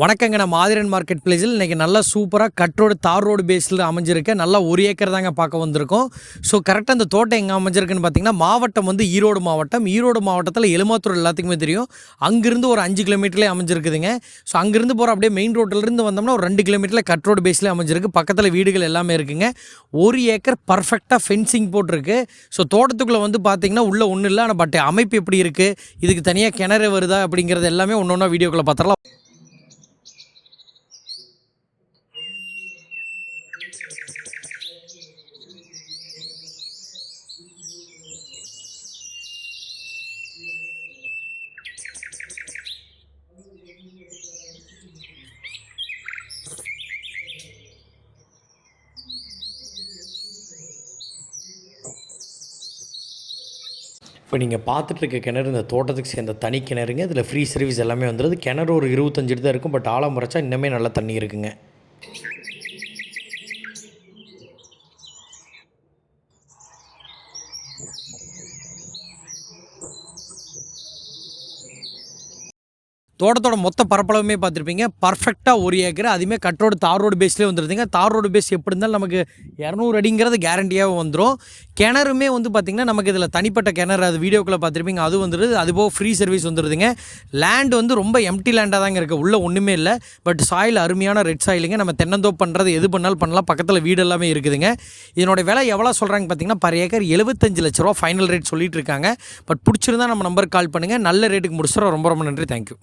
வணக்கங்க நான் மாதிரன் மார்க்கெட் பிளேஸில் இன்றைக்கி நல்லா சூப்பராக கட் ரோடு தார் ரோடு பேஸில் அமைஞ்சிருக்கு. நல்லா ஒரு ஏக்கர் தாங்க பார்க்க வந்திருக்கோம். ஸோ கரெக்டாக அந்த தோட்டம் எங்கே அமைஞ்சிருக்குன்னு பார்த்தீங்கன்னா மாவட்டம் வந்து ஈரோடு மாவட்டம். ஈரோடு மாவட்டத்தில் எலுமாத்தூர் எல்லாத்துக்குமே தெரியும். அங்கேருந்து ஒரு அஞ்சு கிலோமீட்டர்லேயே அமைஞ்சிருக்குதுங்க. ஸோ அங்கேருந்து போகிற அப்படியே மெயின் ரோட்டிலேருந்து வந்தோம்னா ஒரு ரெண்டு கிலோமீட்டரில் கட் ரோடு பேஸில் அமைஞ்சிருக்கு. பக்கத்தில் வீடுகள் எல்லாமே இருக்குங்க. ஒரு ஏக்கர் பர்ஃபெக்டாக ஃபென்சிங் போட்டிருக்கு. ஸோ தோட்டத்துக்குள்ளே வந்து பார்த்தீங்கன்னா உள்ளே ஒன்றும் இல்லை. ஆனால் பட் அமைப்பு எப்படி இருக்குது இதுக்கு தனியாக கிணறு வருதா அப்படிங்கிறது எல்லாமே ஒன்று ஒன்றா வீடியோக்குள்ளே பார்த்துடலாம் இப்போ நீங்கள் பார்த்துட்டு இருக்க கிணறு இந்த தோட்டத்துக்கு சேர்ந்த தனி கிணறுங்க. இதில் ஃப்ரீ சர்வீஸ் எல்லாமே வந்துடுது. கிணறு ஒரு இருபத்தஞ்சு தான் இருக்கும். பட் ஆழம் முறைச்சா இன்னுமே நல்லா தண்ணி இருக்குங்க. தோட்டத்தோட மொத்த பரப்பளவுமே பார்த்துருப்பீங்க. பர்ஃபெக்டாக ஒரு ஏக்கர். அதுவுமே கட் ரோடு தார் ரோடு பேஸ்லேயே வந்துருதுங்க. தார் ரோடு பேஸ் எப்படி இருந்தாலும் நமக்கு இரநூறு அடிங்கிறது கேரண்டியாக வந்துடும் கிணறுமே வந்து பார்த்திங்கன்னா நமக்கு இதில் தனிப்பட்ட கிணறு அது வீடியோக்குள்ளே பார்த்துருப்பீங்க. அது வந்துடுது அதுபோக ஃப்ரீ சர்வீஸ் வந்துடுதுங்க லேண்ட் வந்து ரொம்ப எம்டி லேண்டாக தாங்க இருக்குது உள்ளே ஒன்றுமே இல்லை. பட் சாயில் அருமையான ரெட் சாயிலுங்க நம்ம தென்னந்தோப்பு பண்ணுறது எது பண்ணாலும் பண்ணலாம். பக்கத்தில் வீடு எல்லாமே இருக்குதுங்க. இதனோட விலை எவ்வளோ சொல்கிறாங்க பார்த்தீங்கன்னா பர் ஏக்கர் எழுபத்தஞ்சு லட்ச ரூபா ஃபைனல் ரேட் சொல்லிட்டு இருக்காங்க. பட் பிடிச்சிருந்தா நம்ம நம்பருக்கு கால் பண்ணுங்கள் நல்ல ரேட்டுக்கு முடிச்சிடறோம். ரொம்ப ரொம்ப நன்றி. தேங்க்யூ